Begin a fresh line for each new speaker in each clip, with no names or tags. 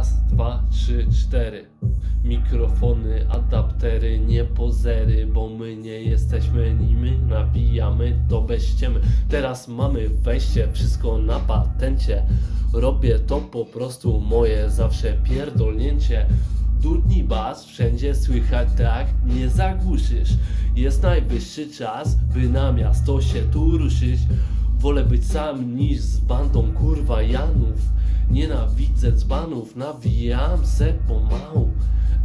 Raz, dwa, trzy, cztery. Mikrofony, adaptery, nie pozery, bo my nie jesteśmy nimi, nawijamy to bez ściemy. Teraz mamy wejście, wszystko na patencie. Robię to po prostu moje, zawsze pierdolnięcie. Dudni bas, wszędzie słychać tak, nie zagłuszysz. Jest najwyższy czas, by na miasto się tu ruszyć. Wolę być sam niż z bandą kurwa Janów. Nienawidzę dzbanów, nawijam se pomału.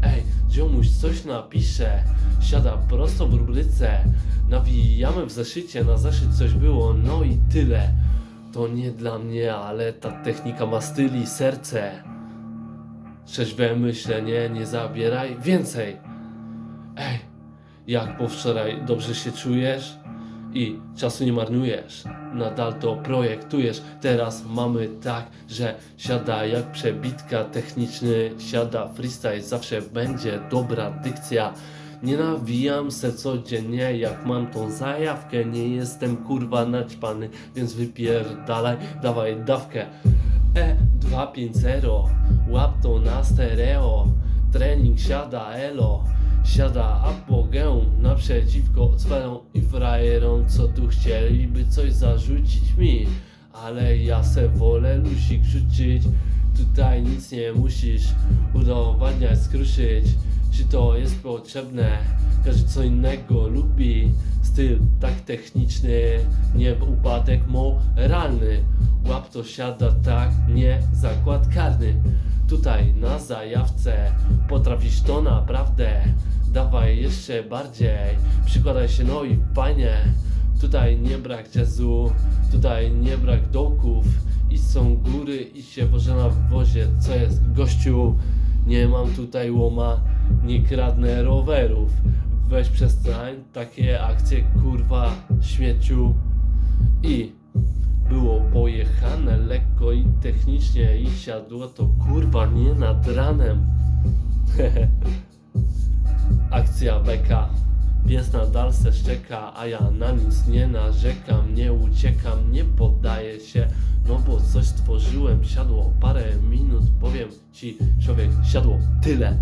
Ej, ziomuś coś napisze, siada prosto w rubryce. Nawijamy w zeszycie, na zeszyt coś było, no i tyle. To nie dla mnie, ale ta technika ma styl i serce. Trzeźwe myślenie, nie zabieraj więcej. Ej, jak po wczoraj dobrze się czujesz i czasu nie marnujesz. Nadal to projektujesz. Teraz mamy tak, że siada jak przebitka techniczny, siada freestyle, zawsze będzie dobra dykcja. Nie nawijam se codziennie, jak mam tą zajawkę, nie jestem kurwa naćpany, więc wypierdalaj, dawaj dawkę. E E250, łap to na stereo, trening siada elo, siada apogeum, naprzeciwko sferom i frajerom, co tu chcieliby coś zarzucić mi, ale ja se wolę lusik rzucić, tutaj nic nie musisz udowadniać, skruszyć, czy to jest potrzebne, każdy co innego lubi, styl tak techniczny, nie upadek moralny, łap to siada tak, nie zakład karny, tutaj na zajawce, potrafisz to naprawdę, dawaj jeszcze bardziej, przykładaj się no i fajnie, tutaj nie brak jazzu, tutaj nie brak dołków, i są góry i się wożę na wozie, co jest gościu, nie mam tutaj łoma, nie kradnę rowerów, weź przestań, takie akcje kurwa śmieciu. I pojechane lekko i technicznie i siadło to kurwa nie nad ranem. Akcja beka. Pies nadal se szczeka, a ja na nic nie narzekam, nie uciekam, nie poddaję się, no bo coś stworzyłem, siadło parę minut, powiem ci, człowiek, siadło tyle.